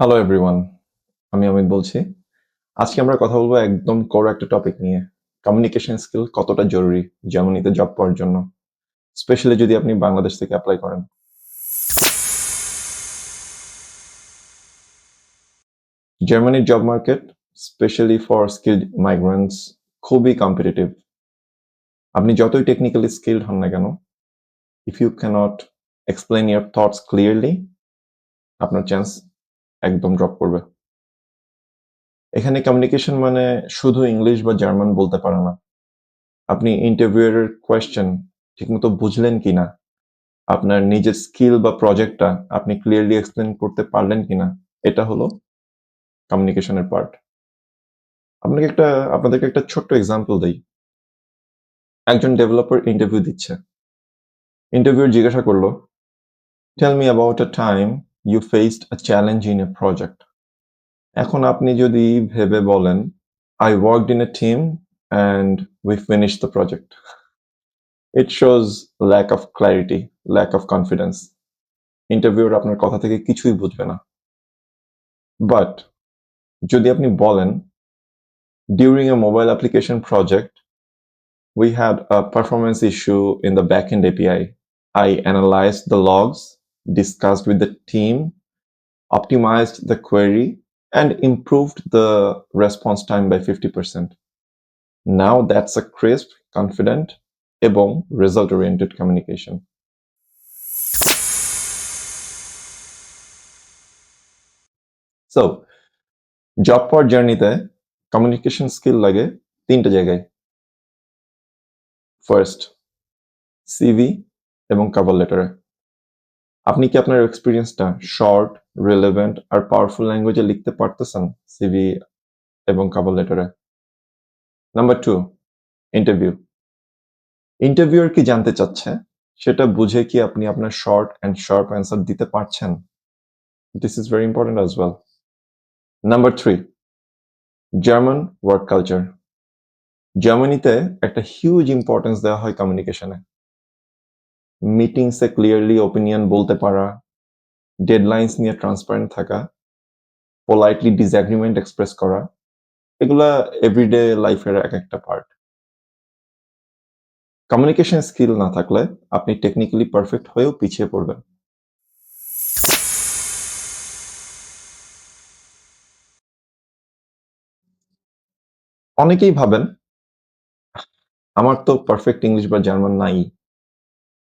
Hello everyone আমি অমিত বলছি। আজকে আমরা কথা বলব একদম কোর একটা টপিক নিয়ে। কমিউনিকেশন স্কিল কতটা জরুরি জার্মানিতে জব পাওয়ার জন্য? স্পেশালি যদি আপনি বাংলাদেশ থেকে অ্যাপ্লাই করেন। জার্মানির job market specially for skilled migrants খুবই কম্পিটিটিভ আপনি যতই টেকনিক্যালি স্কিল্ড হন না কেন if you can't explain your thoughts clearly আপনার চান্স একদম ড্রপ করবে। এখানে কমিউনিকেশন মানে শুধু ইংলিশ বা জার্মান বলতে পারে না। আপনি ইন্টারভিউয়ের কোয়েশ্চেন ঠিকমতো বুঝলেন কিনা? আপনার নিজের স্কিল বা প্রজেক্টটা আপনি ক্লিয়ারলি এক্সপ্লেন করতে পারলেন কিনা? এটা হলো কমিউনিকেশনের পার্ট আপনাকে একটা, আপনাদেরকে একটা ছোট্ট এক্সাম্পল দেই। একজন ডেভেলপার ইন্টারভিউ দিচ্ছে। ইন্টারভিউ জিজ্ঞাসা করল tell me about a time You faced a challenge in a project এখন আপনি যদি ভেবে বলেন I worked in a team and we finish the project it shows lack of clarity lack of confidence ইন্টারভিউর আপনার কথা থেকে কিছুই বুঝবে না বাট যদি আপনি বলেন during a mobile application project we had a performance issue in the backend API. I analyzed the logs, discussed with the team, optimized the query, and improved the response time by 50%. Now that's a crisp, confident, এবং result oriented communication. So job পাওয়ার জার্নিতে communication skill লাগে তিনটা জায়গায় first CV এবং cover লেটারে আপনি কি আপনার এক্সপিরিয়েন্সটা শর্ট রিলেভেন্ট আর পাওয়ারফুল ল্যাঙ্গুয়েজে লিখতে পারতেছেন সিভি এবং কাভার লেটারে নাম্বার টু ইন্টারভিউ ইন্টারভিউর কি জানতে চাচ্ছে? সেটা বুঝে কি আপনি আপনার শর্ট অ্যান্ড শার্প অ্যান্সার দিতে পারছেন? This is very important as well number three German work culture জার্মানিতে একটা হিউজ ইম্পর্টেন্স দেওয়া হয় কমিউনিকেশনে মিটিংসে ক্লিয়ারলি ওপিনিয়ন বলতে পারা ডেডলাইন্স নিয়ে ট্রান্সপারেন্ট থাকা পোলাইটলি ডিসঅ্যাগ্রিমেন্ট এক্সপ্রেস করা, এগুলা এভরিডে লাইফের এক একটা পার্ট কমিউনিকেশন স্কিল না থাকলে আপনি টেকনিক্যালি পারফেক্ট হয়েও পিছিয়ে পড়বেন। অনেকেই ভাবেন, আমার তো পারফেক্ট ইংলিশ বা জার্মান নাই।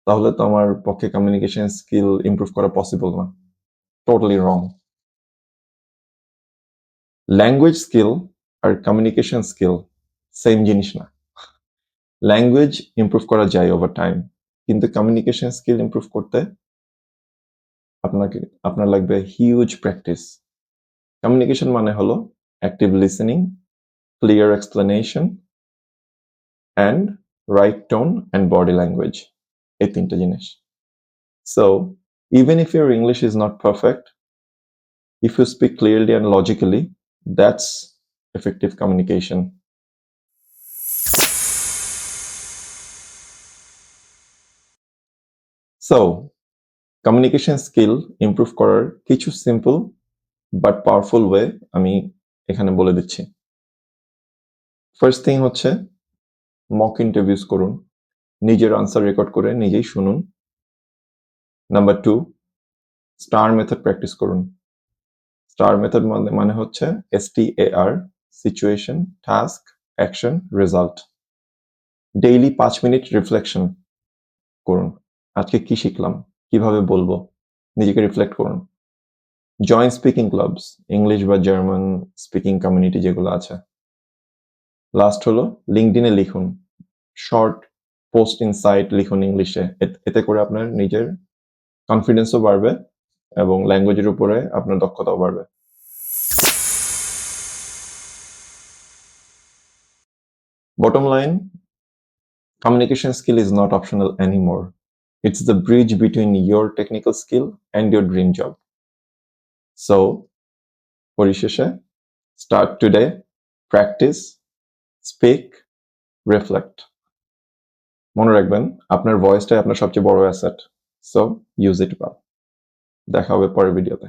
তাহলে তো আমার পক্ষে কমিউনিকেশন স্কিল ইমপ্রুভ করা পসিবল না। টোটালি রং ল্যাঙ্গুয়েজ স্কিল আর কমিউনিকেশন স্কিল সেম জিনিস না। ল্যাঙ্গুয়েজ ইমপ্রুভ করা যায় ওভার টাইম কিন্তু কমিউনিকেশন স্কিল ইমপ্রুভ করতে আপনাকে, আপনার লাগবে হিউজ প্র্যাকটিস কমিউনিকেশন মানে হলো active listening clear explanation and right tone and body language এই তিনটা জিনিস। So even if your English is not perfect if you speak clearly and logically that's effective communication so communication skill improve করার কিছু simple but powerful way আমি এখানে বলে দিচ্ছি। First thing হচ্ছে মক ইন্টারভিউস করুন। নিজের আনসার রেকর্ড করে নিজেই শুনুন। Number two star method practice করুন। স্টার মেথড মানে মানে হচ্ছে S T A R situation task action result daily পাঁচ মিনিট রিফ্লেকশন করুন। আজকে কি শিখলাম? কীভাবে বলব? নিজেকে রিফ্লেক্ট করুন। জয়েন স্পিকিং ক্লাবস ইংলিশ বা জার্মান স্পিকিং কমিউনিটি যেগুলো আছে। লাস্ট হলো লিঙ্কডিনে লিখুন শর্ট পোস্ট ইনসাইট লিখুন ইংলিশে এতে করে আপনার নিজের কনফিডেন্সও বাড়বে এবং ল্যাঙ্গুয়েজের উপরে আপনার দক্ষতাও বাড়বে Bottom line communication skill is not optional anymore. It's the bridge between your technical skill and your dream job. So, পরিশেষে start today, practice, speak, reflect. মনে রাখবেন, আপনার ভয়েসটাই আপনার সবচেয়ে বড় asset so use it well দেখা হবে পরের ভিডিওতে